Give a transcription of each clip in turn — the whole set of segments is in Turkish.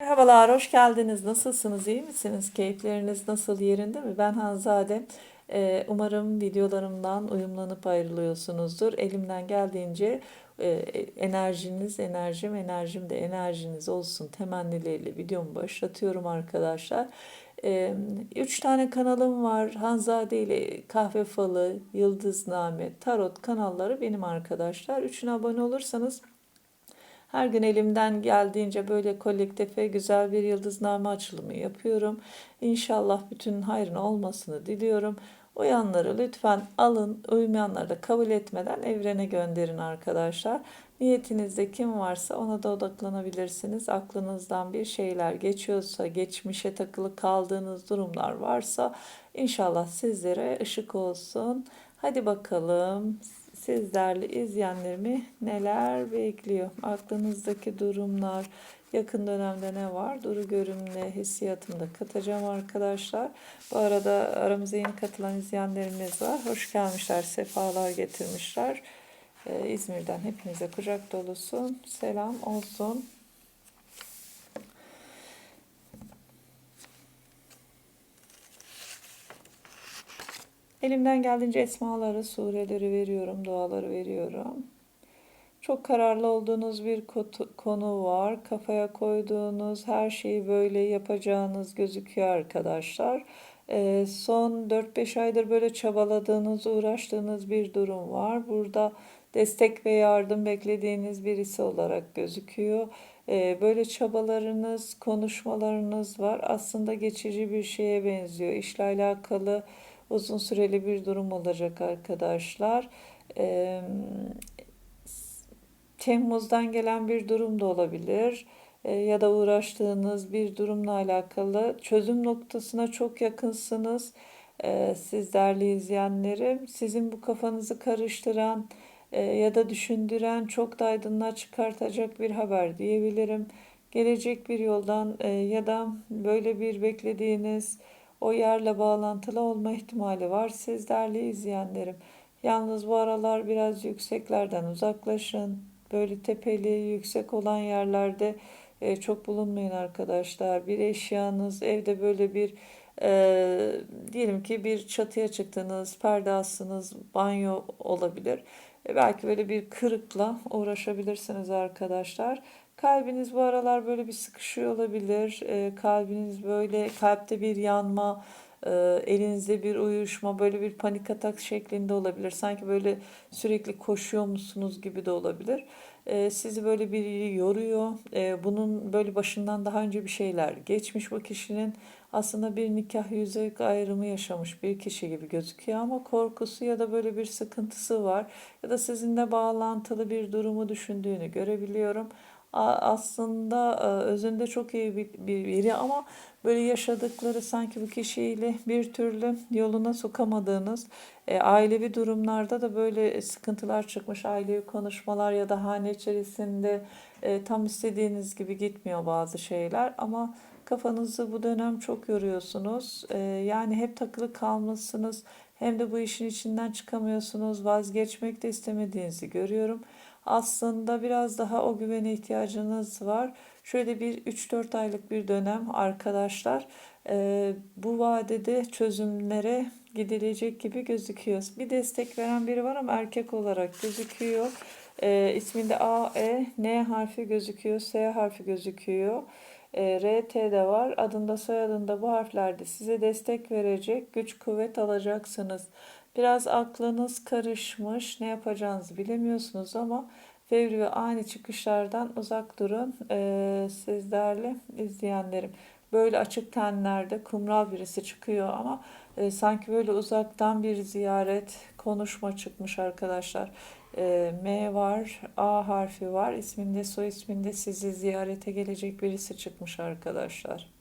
Merhabalar, hoş geldiniz. Nasılsınız, iyi misiniz? Keyifleriniz nasıl, yerinde mi? Ben Hanzade. Ee, umarım videolarımdan uyumlanıp ayrılıyorsunuzdur. Elimden geldiğince e, enerjiniz, enerjim, enerjim de enerjiniz olsun temennileriyle videomu başlatıyorum arkadaşlar. Ee, üç tane kanalım var. Hanzade ile Kahve Falı, Yıldızname, Tarot kanalları benim arkadaşlar. Üçüne abone olursanız her gün elimden geldiğince böyle kolektife güzel bir yıldızname açılımı yapıyorum. İnşallah bütün hayrın olmasını diliyorum. Uyanları lütfen alın, uymayanları da kabul etmeden evrene gönderin arkadaşlar. Niyetinizde kim varsa ona da odaklanabilirsiniz. Aklınızdan bir şeyler geçiyorsa, geçmişe takılı kaldığınız durumlar varsa inşallah sizlere ışık olsun. Hadi bakalım sizlerle izleyenlerimi neler bekliyor? Aklınızdaki durumlar, yakın dönemde ne var? Duru görünümle hissiyatımı da katacağım arkadaşlar. Bu arada aramıza yeni katılan izleyenlerimiz var. Hoş gelmişler, sefalar getirmişler. Ee, İzmir'den hepinize kucak dolusu selam olsun. Elimden geldiğince esmaları, sureleri veriyorum, duaları veriyorum. Çok kararlı olduğunuz bir konu var. Kafaya koyduğunuz her şeyi böyle yapacağınız gözüküyor arkadaşlar. Ee, son 4-5 aydır böyle çabaladığınız, uğraştığınız bir durum var. Burada destek ve yardım beklediğiniz birisi olarak gözüküyor. Ee, böyle çabalarınız, konuşmalarınız var. Aslında geçici bir şeye benziyor. İşle alakalı uzun süreli bir durum olacak arkadaşlar. Ee, Temmuz'dan gelen bir durum da olabilir ee, ya da uğraştığınız bir durumla alakalı çözüm noktasına çok yakınsınız. Ee, siz değerli izleyenlerim, sizin bu kafanızı karıştıran e, ya da düşündüren çok da aydınlığa çıkartacak bir haber diyebilirim. Gelecek bir yoldan e, ya da böyle bir beklediğiniz o yerle bağlantılı olma ihtimali var. Siz değerli izleyenlerim. Yalnız bu aralar biraz yükseklerden uzaklaşın. Böyle tepeli, yüksek olan yerlerde e, çok bulunmayın arkadaşlar. Bir eşyanız, evde böyle bir e, diyelim ki bir çatıya çıktınız, perde banyo olabilir. E, belki böyle bir kırıkla uğraşabilirsiniz arkadaşlar. Kalbiniz bu aralar böyle bir sıkışıyor olabilir. E, kalbiniz böyle kalpte bir yanma, e, elinizde bir uyuşma, böyle bir panik atak şeklinde olabilir. Sanki böyle sürekli koşuyor musunuz gibi de olabilir. E, sizi böyle bir yoruyor. E, bunun böyle başından daha önce bir şeyler geçmiş bu kişinin. Aslında bir nikah yüzük ayrımı yaşamış bir kişi gibi gözüküyor ama korkusu ya da böyle bir sıkıntısı var ya da sizinle bağlantılı bir durumu düşündüğünü görebiliyorum aslında e, özünde çok iyi bir, bir biri ama böyle yaşadıkları sanki bu kişiyle bir türlü yoluna sokamadığınız e, ailevi durumlarda da böyle sıkıntılar çıkmış ailevi konuşmalar ya da hane içerisinde e, tam istediğiniz gibi gitmiyor bazı şeyler ama kafanızı bu dönem çok yoruyorsunuz. E, yani hep takılı kalmışsınız hem de bu işin içinden çıkamıyorsunuz vazgeçmek de istemediğinizi görüyorum aslında biraz daha o güvene ihtiyacınız var. Şöyle bir 3-4 aylık bir dönem arkadaşlar e, bu vadede çözümlere gidilecek gibi gözüküyor. Bir destek veren biri var ama erkek olarak gözüküyor. E, isminde A, E, N harfi gözüküyor, S harfi gözüküyor. E, R, T de var. Adında soyadında bu harflerde size destek verecek güç kuvvet alacaksınız. Biraz aklınız karışmış, ne yapacağınızı bilemiyorsunuz ama fevri ve ani çıkışlardan uzak durun ee, siz değerli izleyenlerim. Böyle açık tenlerde kumral birisi çıkıyor ama e, sanki böyle uzaktan bir ziyaret, konuşma çıkmış arkadaşlar. E, M var, A harfi var. İsminde, soy isminde sizi ziyarete gelecek birisi çıkmış arkadaşlar.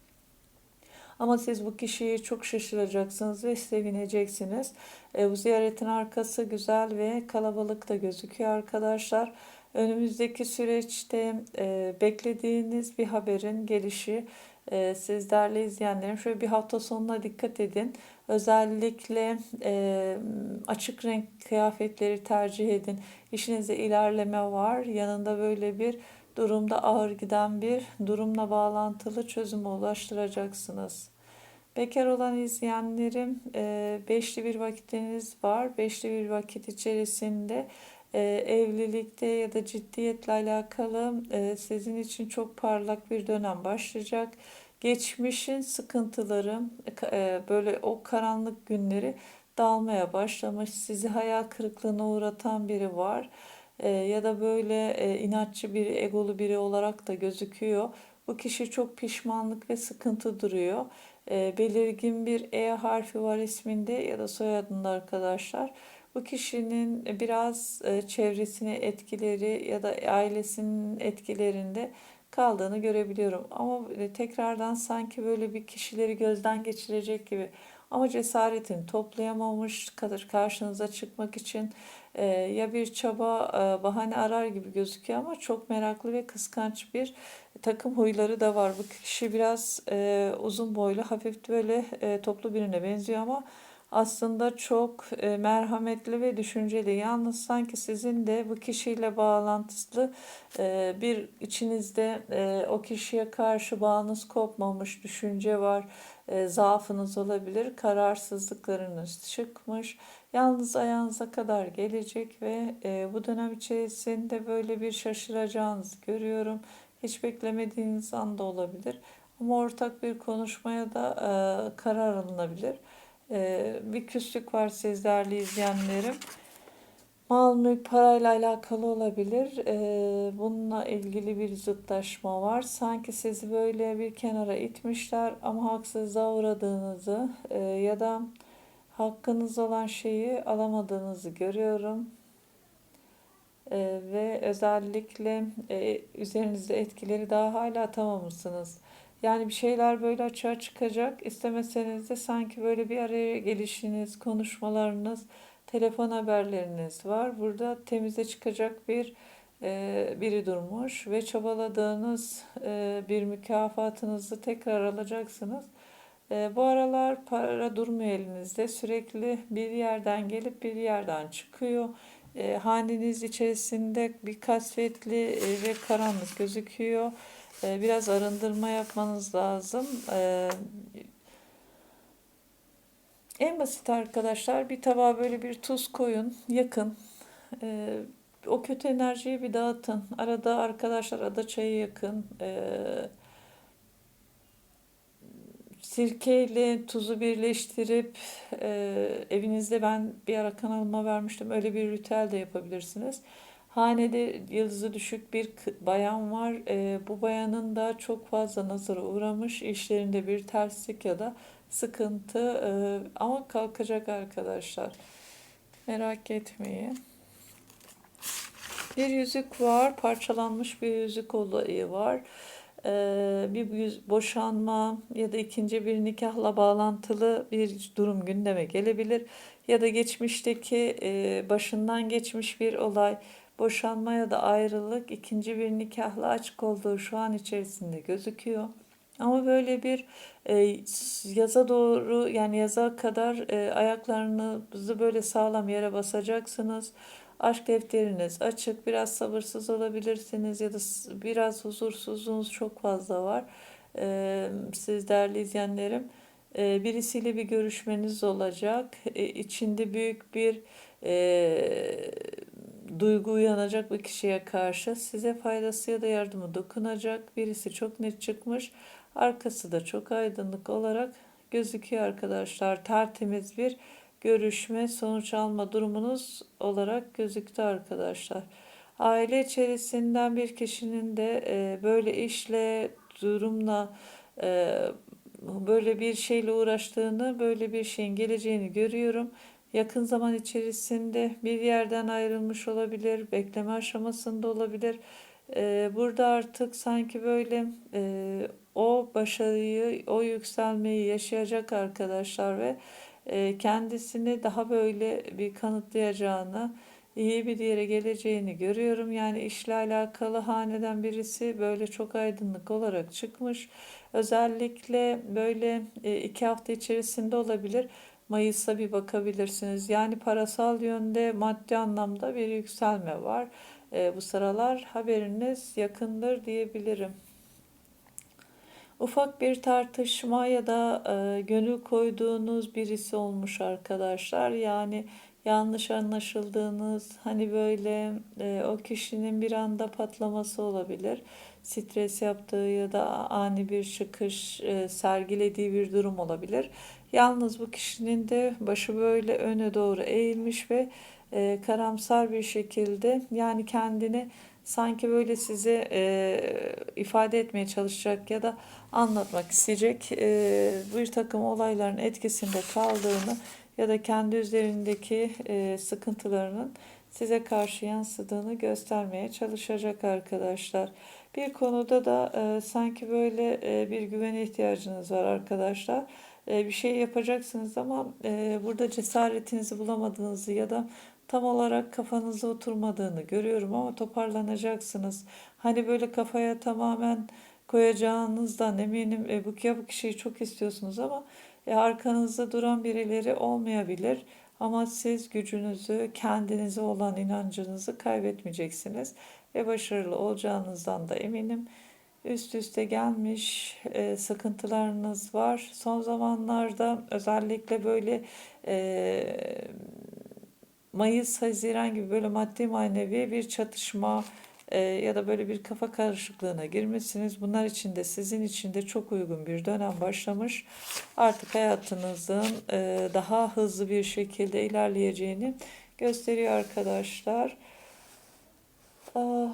Ama siz bu kişiyi çok şaşıracaksınız ve sevineceksiniz. E, bu ziyaretin arkası güzel ve kalabalık da gözüküyor arkadaşlar. Önümüzdeki süreçte e, beklediğiniz bir haberin gelişi e, sizlerle izleyenlerim şöyle bir hafta sonuna dikkat edin. Özellikle e, açık renk kıyafetleri tercih edin. İşinizde ilerleme var. Yanında böyle bir durumda ağır giden bir durumla bağlantılı çözüme ulaştıracaksınız. Bekar olan izleyenlerim, e, beşli bir vakitiniz var. Beşli bir vakit içerisinde e, evlilikte ya da ciddiyetle alakalı e, sizin için çok parlak bir dönem başlayacak. Geçmişin sıkıntıları, e, böyle o karanlık günleri dağılmaya başlamış. Sizi hayal kırıklığına uğratan biri var. E, ya da böyle e, inatçı biri, egolu biri olarak da gözüküyor. Bu kişi çok pişmanlık ve sıkıntı duruyor. E, belirgin bir E harfi var isminde ya da soyadında arkadaşlar. Bu kişinin biraz e, çevresine etkileri ya da ailesinin etkilerinde kaldığını görebiliyorum. Ama e, tekrardan sanki böyle bir kişileri gözden geçirecek gibi ama cesaretini toplayamamış kadar karşınıza çıkmak için e, ya bir çaba e, bahane arar gibi gözüküyor ama çok meraklı ve kıskanç bir takım huyları da var. Bu kişi biraz e, uzun boylu hafif böyle e, toplu birine benziyor ama aslında çok e, merhametli ve düşünceli. Yalnız sanki sizin de bu kişiyle bağlantılı e, bir içinizde e, o kişiye karşı bağınız kopmamış düşünce var. E, zaafınız olabilir. Kararsızlıklarınız çıkmış. Yalnız ayağınıza kadar gelecek ve e, bu dönem içerisinde böyle bir şaşıracağınızı görüyorum. Hiç beklemediğiniz anda olabilir. Ama ortak bir konuşmaya da e, karar alınabilir. Ee, bir küslük var siz değerli izleyenlerim. Mal mülk parayla alakalı olabilir. Ee, bununla ilgili bir zıtlaşma var. Sanki sizi böyle bir kenara itmişler ama haksızlığa uğradığınızı e, ya da hakkınız olan şeyi alamadığınızı görüyorum. Ee, ve özellikle e, üzerinizde etkileri daha hala atamamışsınız. Yani bir şeyler böyle açığa çıkacak. İstemeseniz de sanki böyle bir araya gelişiniz, konuşmalarınız, telefon haberleriniz var. Burada temize çıkacak bir e, biri durmuş ve çabaladığınız e, bir mükafatınızı tekrar alacaksınız. E, bu aralar para durmuyor elinizde. Sürekli bir yerden gelip bir yerden çıkıyor. E, haneniz içerisinde bir kasvetli e, ve karanlık gözüküyor. Ee, biraz arındırma yapmanız lazım. Ee, en basit arkadaşlar bir tabağa böyle bir tuz koyun, yakın. Ee, o kötü enerjiyi bir dağıtın. Arada arkadaşlar ada çayı yakın. Sirkeyle tuzu birleştirip e, evinizde ben bir ara kanalıma vermiştim. Öyle bir ritüel de yapabilirsiniz. Hanede yıldızı düşük bir bayan var. E, bu bayanın da çok fazla nazara uğramış. İşlerinde bir terslik ya da sıkıntı e, ama kalkacak arkadaşlar. Merak etmeyin. Bir yüzük var. Parçalanmış bir yüzük olayı var. Ee, bir boşanma ya da ikinci bir nikahla bağlantılı bir durum gündeme gelebilir. Ya da geçmişteki e, başından geçmiş bir olay boşanma ya da ayrılık ikinci bir nikahla açık olduğu şu an içerisinde gözüküyor. Ama böyle bir e, yaza doğru yani yaza kadar e, ayaklarınızı böyle sağlam yere basacaksınız. Aşk defteriniz açık, biraz sabırsız olabilirsiniz ya da biraz huzursuzluğunuz çok fazla var. E, siz değerli izleyenlerim, e, birisiyle bir görüşmeniz olacak. E, içinde büyük bir e, duygu uyanacak bir kişiye karşı size faydası ya da yardımı dokunacak birisi çok net çıkmış. Arkası da çok aydınlık olarak gözüküyor arkadaşlar. Tertemiz bir görüşme, sonuç alma durumunuz olarak gözüktü arkadaşlar. Aile içerisinden bir kişinin de e, böyle işle, durumla, e, böyle bir şeyle uğraştığını, böyle bir şeyin geleceğini görüyorum yakın zaman içerisinde bir yerden ayrılmış olabilir, bekleme aşamasında olabilir. Ee, burada artık sanki böyle e, o başarıyı, o yükselmeyi yaşayacak arkadaşlar ve e, kendisini daha böyle bir kanıtlayacağını, iyi bir yere geleceğini görüyorum. Yani işle alakalı haneden birisi böyle çok aydınlık olarak çıkmış. Özellikle böyle e, iki hafta içerisinde olabilir. Mayıs'a bir bakabilirsiniz. Yani parasal yönde maddi anlamda bir yükselme var. e, bu sıralar haberiniz yakındır diyebilirim. Ufak bir tartışma ya da e, gönül koyduğunuz birisi olmuş arkadaşlar. Yani yanlış anlaşıldığınız hani böyle e, o kişinin bir anda patlaması olabilir. Stres yaptığı ya da ani bir çıkış e, sergilediği bir durum olabilir. Yalnız bu kişinin de başı böyle öne doğru eğilmiş ve e, karamsar bir şekilde yani kendini sanki böyle size e, ifade etmeye çalışacak ya da anlatmak isteyecek e, bir takım olayların etkisinde kaldığını ya da kendi üzerindeki e, sıkıntılarının size karşı yansıdığını göstermeye çalışacak arkadaşlar. Bir konuda da e, sanki böyle e, bir güvene ihtiyacınız var arkadaşlar. E, bir şey yapacaksınız ama e, burada cesaretinizi bulamadığınızı ya da tam olarak kafanıza oturmadığını görüyorum ama toparlanacaksınız. Hani böyle kafaya tamamen koyacağınızdan eminim e, bu, ya bu kişiyi çok istiyorsunuz ama e, arkanızda duran birileri olmayabilir. Ama siz gücünüzü, kendinize olan inancınızı kaybetmeyeceksiniz ve başarılı olacağınızdan da eminim. Üst üste gelmiş e, sıkıntılarınız var. Son zamanlarda özellikle böyle e, Mayıs, Haziran gibi böyle maddi manevi bir çatışma e, ya da böyle bir kafa karışıklığına girmişsiniz. Bunlar için de sizin için de çok uygun bir dönem başlamış. Artık hayatınızın e, daha hızlı bir şekilde ilerleyeceğini gösteriyor arkadaşlar. Ah,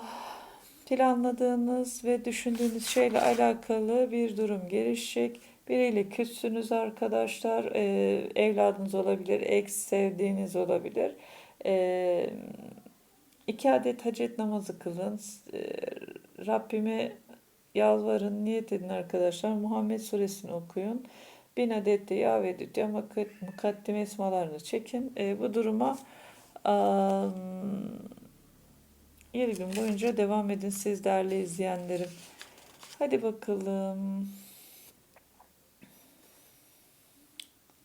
planladığınız ve düşündüğünüz şeyle alakalı bir durum gelişecek. Biriyle küssünüz arkadaşlar. Ee, evladınız olabilir, ex sevdiğiniz olabilir. Ee, iki adet hacet namazı kılın. Ee, Rabbime yalvarın, niyet edin arkadaşlar. Muhammed suresini okuyun. Bin adet de ya ve ya mukaddim esmalarını çekin. Ee, bu duruma um, 7 gün boyunca devam edin siz değerli izleyenlerim. Hadi bakalım.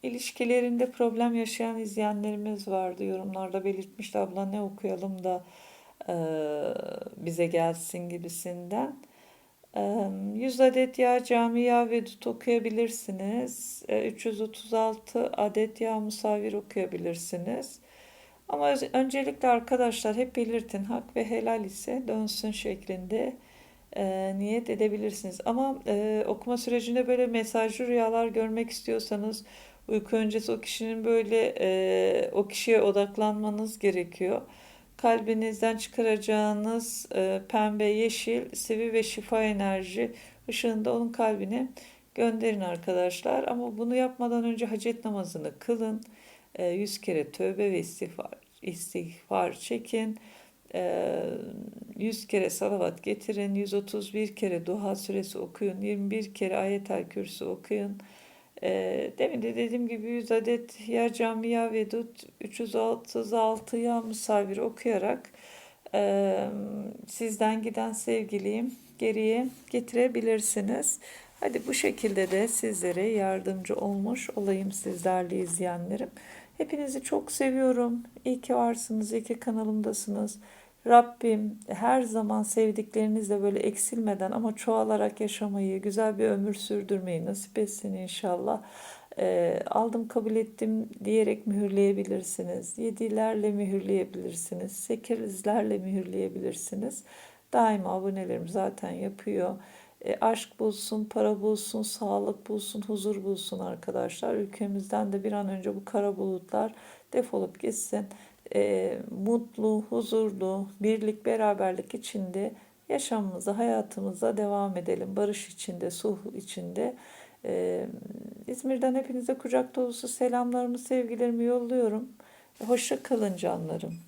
İlişkilerinde problem yaşayan izleyenlerimiz vardı. Yorumlarda belirtmişti abla ne okuyalım da e, bize gelsin gibisinden. E, 100 adet yağ cami yağ ve dut okuyabilirsiniz. E, 336 adet yağ musavir okuyabilirsiniz. Ama öncelikle arkadaşlar hep belirtin hak ve helal ise dönsün şeklinde e, niyet edebilirsiniz. Ama e, okuma sürecinde böyle mesajlı rüyalar görmek istiyorsanız uyku öncesi o kişinin böyle e, o kişiye odaklanmanız gerekiyor. Kalbinizden çıkaracağınız e, pembe, yeşil, sevi ve şifa enerji ışığında onun kalbine gönderin arkadaşlar. Ama bunu yapmadan önce hacet namazını kılın. 100 e, kere tövbe ve istiğfar, istiğfar çekin. 100 e, kere salavat getirin. 131 kere duha suresi okuyun. 21 kere ayetel kürsü okuyun. E, demin de dediğim gibi 100 adet ya cami ya vedut 336 ya misafir okuyarak sizden giden sevgiliyim geriye getirebilirsiniz. Hadi bu şekilde de sizlere yardımcı olmuş olayım sizlerle izleyenlerim. Hepinizi çok seviyorum. İyi ki varsınız, iyi ki kanalımdasınız. Rabbim her zaman sevdiklerinizle böyle eksilmeden ama çoğalarak yaşamayı, güzel bir ömür sürdürmeyi nasip etsin inşallah. E, aldım kabul ettim diyerek mühürleyebilirsiniz. Yedilerle mühürleyebilirsiniz. Sekizlerle mühürleyebilirsiniz. Daima abonelerim zaten yapıyor. E, aşk bulsun, para bulsun, sağlık bulsun, huzur bulsun arkadaşlar. Ülkemizden de bir an önce bu kara bulutlar defolup gitsin. E, mutlu, huzurlu, birlik, beraberlik içinde yaşamımıza, hayatımıza devam edelim. Barış içinde, sulh içinde. E, İzmir'den hepinize kucak dolusu selamlarımı, sevgilerimi yolluyorum. Hoşça kalın canlarım.